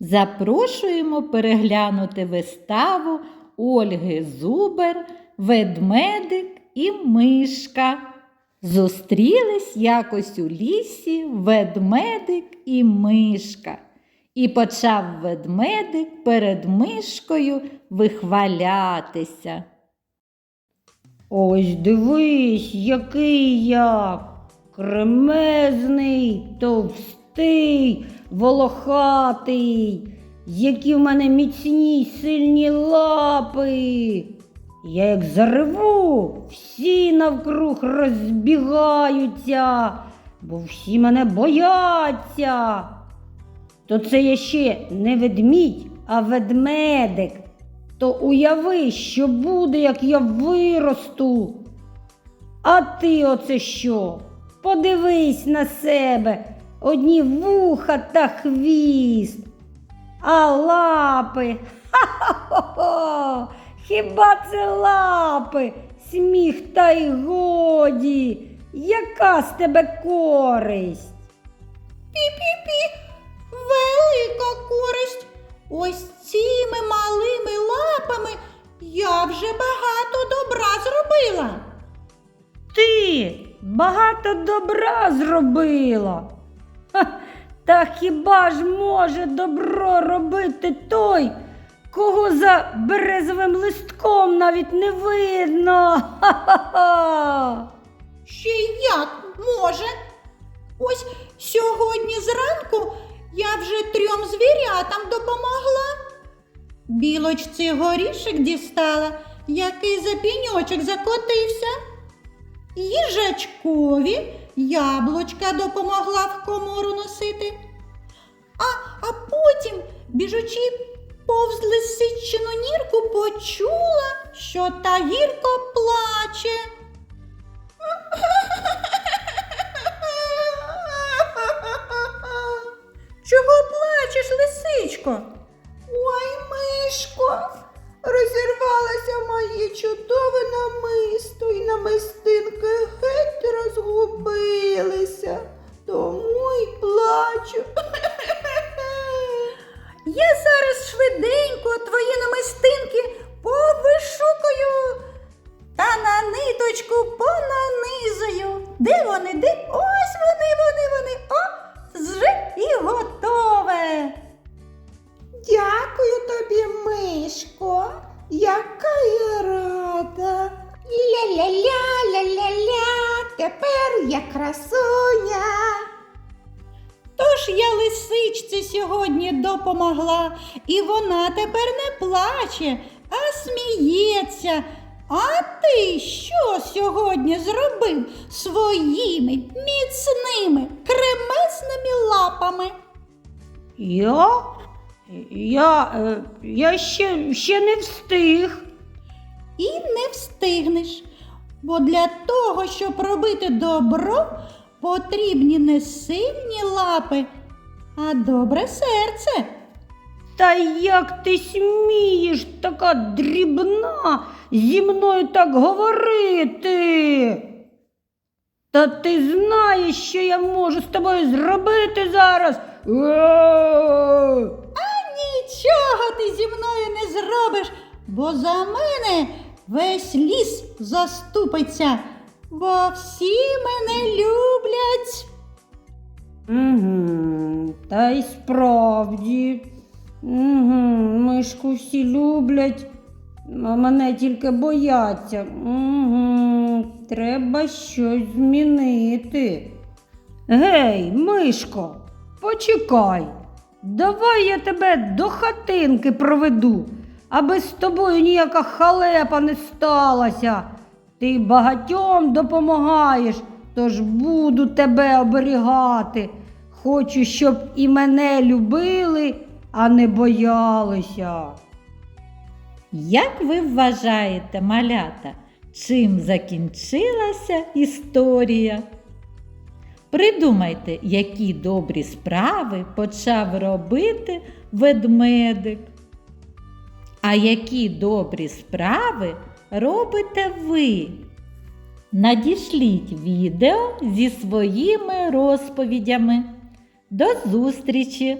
Запрошуємо переглянути виставу Ольги Зубер, Ведмедик і Мишка. Зустрілись якось у лісі ведмедик і мишка. І почав ведмедик перед мишкою вихвалятися. Ось дивись, який я кремезний, товстий, волохатий, які в мене міцні й сильні лапи. Я як зареву, всі навкруг розбігаються, бо всі мене бояться. То це я ще не ведмідь, а ведмедик. То уяви, що буде, як я виросту. А ти оце що? Подивись на себе, одні вуха та хвіст, а лапи. Ха-ха-хо! Хіба це лапи? Сміх та й годі. Яка з тебе користь? Пі-пі-пі, велика користь. Ось цими малими лапами я вже багато добра зробила. Ти багато добра зробила. Та хіба ж може добро робити той, кого за березовим листком навіть не видно? Ха-ха-ха! Ще як може. Ось сьогодні зранку я вже трьом звірятам допомогла. Білочці горішек дістала, який за піньочок закотився. Їжачкові яблучка допомогла в комору носити. А, а потім, біжучи повз лисичину нірку, почула, що та гірко плаче. Чого плачеш, лисичко? Моє чудове намисто, і намистинки геть розгубилися. Тому й плачу. Я зараз швиденько твої намистинки повишукаю та на ниточку понанизую. Де вони? Де? Ось вони, вони, вони. О, вже і готове. Дякую тобі, Мишко. Я тепер я красуня. Тож я лисичці сьогодні допомогла, і вона тепер не плаче, а сміється. А ти що сьогодні зробив своїми міцними кремезними лапами? Я? Я, е, я ще, ще не встиг. І не встигнеш. Бо для того, щоб робити добро, потрібні не сильні лапи, а добре серце. Та як ти смієш, така дрібна, зі мною так говорити? Та ти знаєш, що я можу з тобою зробити зараз? Е! Нічого ти зі мною не зробиш, бо за мене весь ліс заступиться, бо всі мене люблять. Угу, та й справді. Угу, мишку всі люблять, а мене тільки бояться. Угу, треба щось змінити. Гей, мишко, почекай. Давай я тебе до хатинки проведу, аби з тобою ніяка халепа не сталася. Ти багатьом допомагаєш, тож буду тебе оберігати. Хочу, щоб і мене любили, а не боялися. Як ви вважаєте, малята, чим закінчилася історія? Придумайте, які добрі справи почав робити ведмедик. А які добрі справи робите ви? Надішліть відео зі своїми розповідями. До зустрічі!